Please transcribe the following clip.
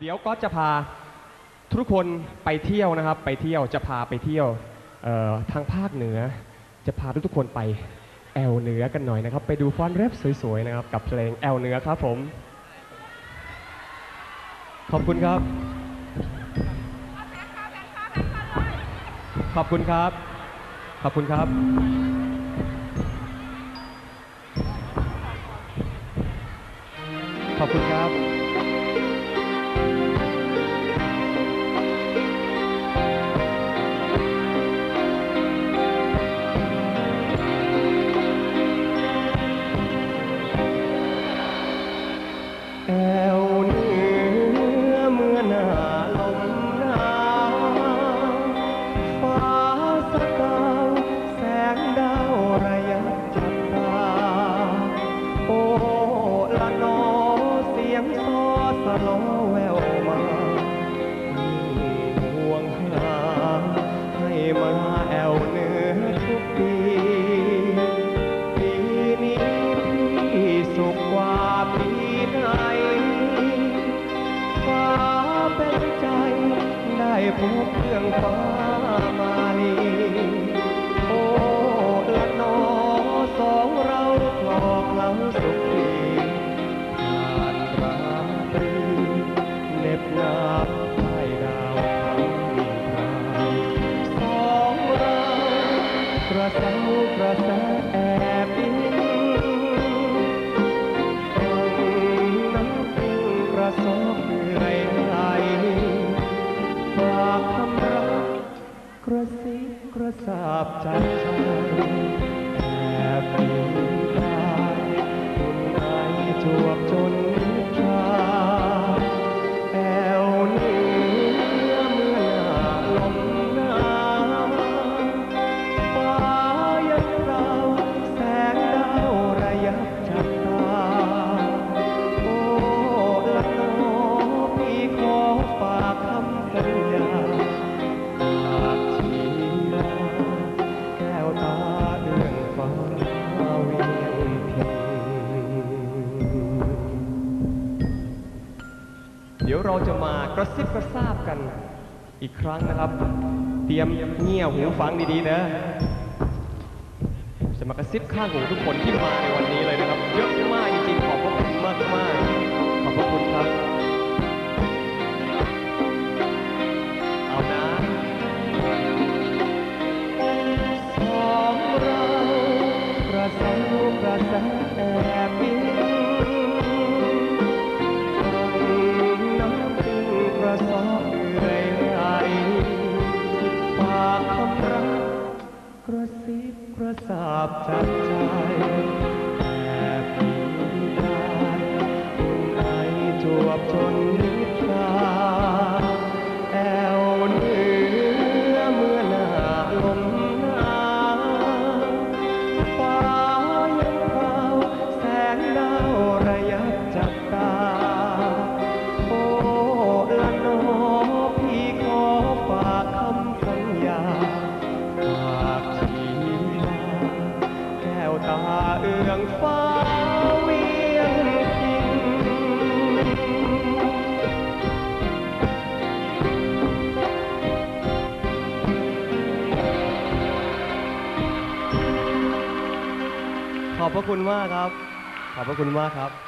เดี๋ยวก็จะพาทุกคนไปเที่ยวนะครับ ไปเที่ยวจะพาไปเที่ยวทางภาคเหนือ จะพาทุกๆคนไปแอลเหนือกันหน่อยนะครับ ไปดูฟ้อนแรปสวยๆนะครับ กับเพลงแอลเหนือครับผม ขอบคุณครับ ขอบคุณครับ ขอบคุณครับขอบคุณครับ แววมายิ่งห่วงหาให้มาแอวเนื้อทุกปี ปีนี้พี่สุขกว่าปีไหนฟ้าเป็นใจได้พบเพื่องฟ้าใหม่ เหน็บหนาวใต้ดาวคำมีพรายสองเรากระเซากระแสแอบอิงน้ำปิงกระสอบเอื่อยไหลฝากคำรักกระซิบกระซาบจากใจแอบอิงกายคุณไอจวบจน เดี๋ยวเราจะมากระซิบกระซาบกันอีกครั้งนะครับ เตรียมเงี่ยวหูฟังดีๆนะ จะมากระซิบข้างหูทุกคนที่มาในวันนี้เลยนะครับ เยอะมากจริงๆ ขอบพระคุณมากมากๆขอบพระคุณครับ เอานะสองเรากระเซากระแสแอบอิงน้ กระซิบกระซาบจากใจแอบอิงกายคุณไอจวบจน พระคุณมากครับ ขอบพระคุณมากครับ